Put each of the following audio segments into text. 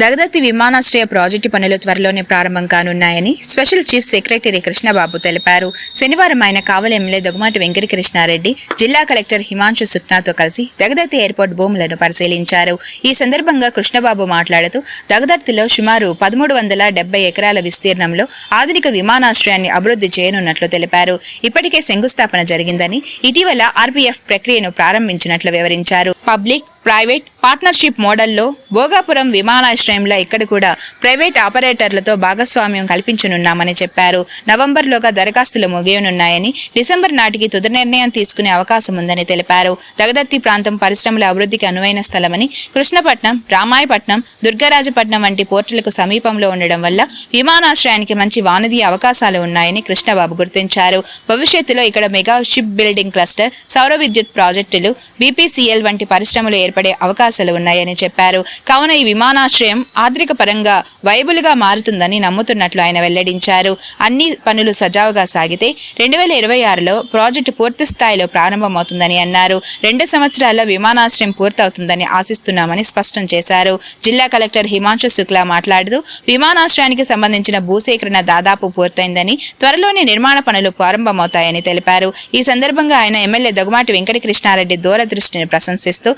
దగదత్తి విమానాశ్రయ ప్రాజెక్టు పనులు త్వరలోనే ప్రారంభం కానున్నాయని స్పెషల్ చీఫ్ సెక్రటరీ కృష్ణబాబు తెలిపారు. శనివారం ఆయన కావలి ఎమ్మెల్యే దొగమాటి వెంకటకృష్ణారెడ్డి జిల్లా కలెక్టర్ హిమాంశు సుక్నాతో కలిసి దగదత్తి ఎయిర్పోర్ట్ భూములను పరిశీలించారు. ఈ సందర్భంగా కృష్ణబాబు మాట్లాడుతూ దగదత్తిలో సుమారు పదమూడు వందల డెబ్బై ఎకరాల విస్తీర్ణంలో ఆధునిక విమానాశ్రయాన్ని అభివృద్ధి చేయనున్నట్లు తెలిపారు. ఇప్పటికే శంకుస్థాపన జరిగిందని ఇటీవల ఆర్పీఎఫ్ ప్రక్రియను ప్రారంభించినట్లు వివరించారు. పబ్లిక్ ప్రైవేట్ పార్ట్నర్షిప్ మోడల్లో భోగాపురం విమానాశ్రయంలో ఇక్కడ కూడా ప్రైవేట్ ఆపరేటర్లతో భాగస్వామ్యం కల్పించనున్నామని చెప్పారు. నవంబర్లోగా దరఖాస్తులు ముగియనున్నాయని డిసెంబర్ నాటికి తుది నిర్ణయం తీసుకునే అవకాశం ఉందని తెలిపారు. దగదత్తి ప్రాంతం పరిశ్రమల అభివృద్ధికి అనువైన స్థలమని కృష్ణపట్నం రామాయపట్నం దుర్గరాజపట్నం వంటి పోర్టులకు సమీపంలో ఉండడం వల్ల విమానాశ్రయానికి మంచి వాణిజ్య అవకాశాలు ఉన్నాయని కృష్ణబాబు గుర్తించారు. భవిష్యత్తులో ఇక్కడ మెగా షిప్ బిల్డింగ్ క్లస్టర్ సౌర విద్యుత్ ప్రాజెక్టులు బీపీసీఎల్ వంటి పరిశ్రమలు ఏర్పడే అవకాశాలు ఉన్నాయని చెప్పారు. కావున ఈ విమానాశ్రయం ఆర్థిక పరంగా వైబుల్గా మారుతుందని నమ్ముతున్నట్లు ఆయన వెల్లడించారు. అన్ని పనులు సజావుగా సాగితే రెండు వేల ఇరవై ఆరులో ప్రాజెక్టు పూర్తి స్థాయిలో ప్రారంభమవుతుందని అన్నారు. రెండు సంవత్సరాల్లో విమానాశ్రయం పూర్తవుతుందని ఆశిస్తున్నామని స్పష్టం చేశారు. జిల్లా కలెక్టర్ హిమాంశు శుక్లా మాట్లాడుతూ విమానాశ్రయానికి సంబంధించిన భూసేకరణ దాదాపు పూర్తయిందని త్వరలోనే నిర్మాణ పనులు ప్రారంభమవుతాయని తెలిపారు. ఈ సందర్భంగా ఆయన ఎమ్మెల్యే దగుమాటి వెంకటకృష్ణారెడ్డి దూరదృష్టిని ప్రశంసిస్తూ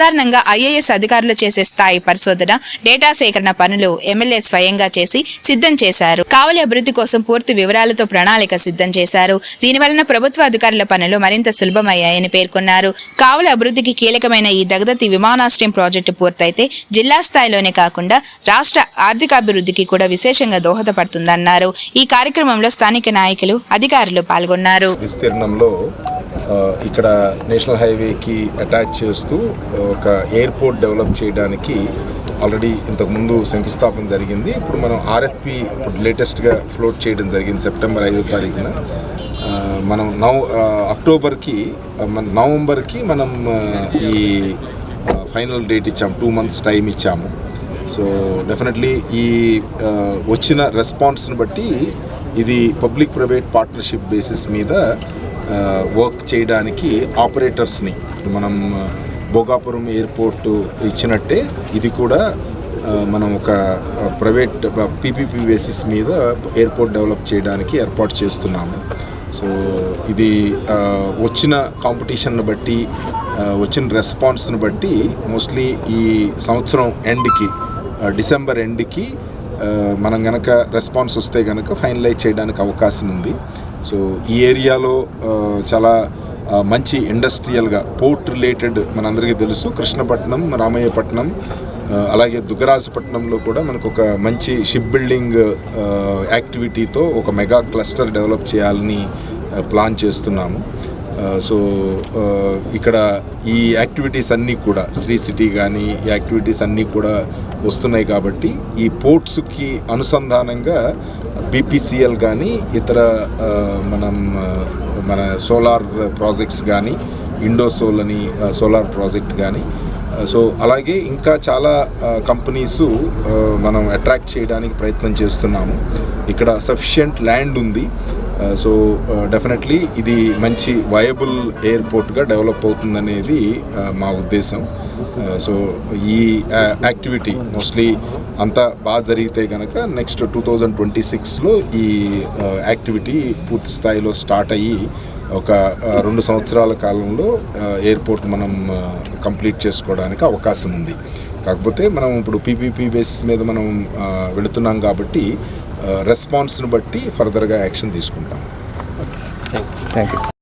సాధారణంగా ఐఏఎస్ అధికారులు చేసే స్థాయి పరిశోధన డేటా సేకరణ పనులు ఎమ్మెల్యే స్వయంగా చేసి సిద్ధం చేశారు. కావలి అభివృద్ధి కోసం పూర్తి వివరాలతో ప్రణాళిక సిద్ధం చేశారు. దీనివలన ప్రభుత్వ అధికారుల పనులు మరింత సులభమయ్యాయని పేర్కొన్నారు. కావలి అభివృద్ధికి కీలకమైన ఈ దగదతి విమానాశ్రయం ప్రాజెక్టు పూర్తయితే జిల్లా స్థాయిలోనే కాకుండా రాష్ట్ర ఆర్థికాభివృద్ధికి కూడా విశేషంగా దోహదపడుతుందన్నారు. ఈ కార్యక్రమంలో స్థానిక నాయకులు అధికారులు పాల్గొన్నారు. విస్తీర్ణంలో ఇక్కడ నేషనల్ హైవేకి అటాచ్ చేస్తూ ఒక ఎయిర్పోర్ట్ డెవలప్ చేయడానికి ఆల్రెడీ ఇంతకుముందు శంకుస్థాపన జరిగింది. ఇప్పుడు మనం ఆర్ఎఫ్పి ఇప్పుడు లేటెస్ట్గా ఫ్లోట్ చేయడం జరిగింది సెప్టెంబర్ ఐదో తారీఖున. మనం నవ అక్టోబర్కి మన నవంబర్కి మనం ఈ ఫైనల్ డేట్ ఇచ్చాము. టూ మంత్స్ టైం ఇచ్చాము. సో డెఫినెట్లీ ఈ వచ్చిన రెస్పాన్స్ని బట్టి ఇది పబ్లిక్ ప్రైవేట్ పార్ట్నర్షిప్ బేసిస్ మీద వర్క్ చేయడానికి ఆపరేటర్స్ని మనం భోగాపురం ఎయిర్పోర్ట్ ఇచ్చినట్టే ఇది కూడా మనం ఒక ప్రైవేట్ పీపీపీ బేసిస్ మీద ఎయిర్పోర్ట్ డెవలప్ చేయడానికి ఏర్పాటు చేస్తున్నాము. సో ఇది వచ్చిన కాంపిటీషన్ను బట్టి వచ్చిన రెస్పాన్స్ని బట్టి మోస్ట్లీ ఈ సంవత్సరం ఎండ్కి డిసెంబర్ ఎండ్కి మనం గనక రెస్పాన్స్ వస్తే గనక ఫైనలైజ్ చేయడానికి అవకాశం ఉంది. సో ఈ ఏరియాలో చాలా మంచి ఇండస్ట్రియల్గా పోర్ట్ రిలేటెడ్ మనందరికీ తెలుసు. కృష్ణపట్నం రామయ్యపట్నం అలాగే దుగ్గరాజపట్నంలో కూడా మనకు ఒక మంచి షిప్ బిల్డింగ్ యాక్టివిటీతో ఒక మెగా క్లస్టర్ డెవలప్ చేయాలని ప్లాన్ చేస్తున్నాము. సో ఇక్కడ ఈ యాక్టివిటీస్ అన్నీ కూడా శ్రీ సిటీ కానీ ఈ యాక్టివిటీస్ అన్నీ కూడా వస్తున్నాయి కాబట్టి ఈ పోర్ట్స్కి అనుసంధానంగా బీపీసీఎల్ కానీ ఇతర మనం మన సోలార్ ప్రాజెక్ట్స్ కానీ ఇండోసోల్ అని సోలార్ ప్రాజెక్ట్ కానీ సో అలాగే ఇంకా చాలా కంపెనీస్ మనం అట్రాక్ట్ చేయడానికి ప్రయత్నం చేస్తున్నాము. ఇక్కడ సఫిషియంట్ ల్యాండ్ ఉంది. Uh, సో డెఫినెట్లీ uh, ఇది మంచి వయబుల్ ఎయిర్పోర్ట్గా డెవలప్ అవుతుందనేది uh, మా ఉద్దేశం. సో ఈ యాక్టివిటీ మోస్ట్లీ అంతా బాగా జరిగితే కనుక నెక్స్ట్ టూ థౌజండ్ ట్వంటీ సిక్స్లో ఈ యాక్టివిటీ పూర్తి స్థాయిలో స్టార్ట్ అయ్యి ఒక రెండు సంవత్సరాల కాలంలో ఎయిర్పోర్ట్ మనం కంప్లీట్ చేసుకోవడానికి అవకాశం ఉంది. కాకపోతే మనం ఇప్పుడు పీపీపీ బేసిస్ మీద మనం వెళుతున్నాం కాబట్టి రెస్పాన్స్ని బట్టి ఫర్దర్గా యాక్షన్ తీసుకుంటాం. Thank you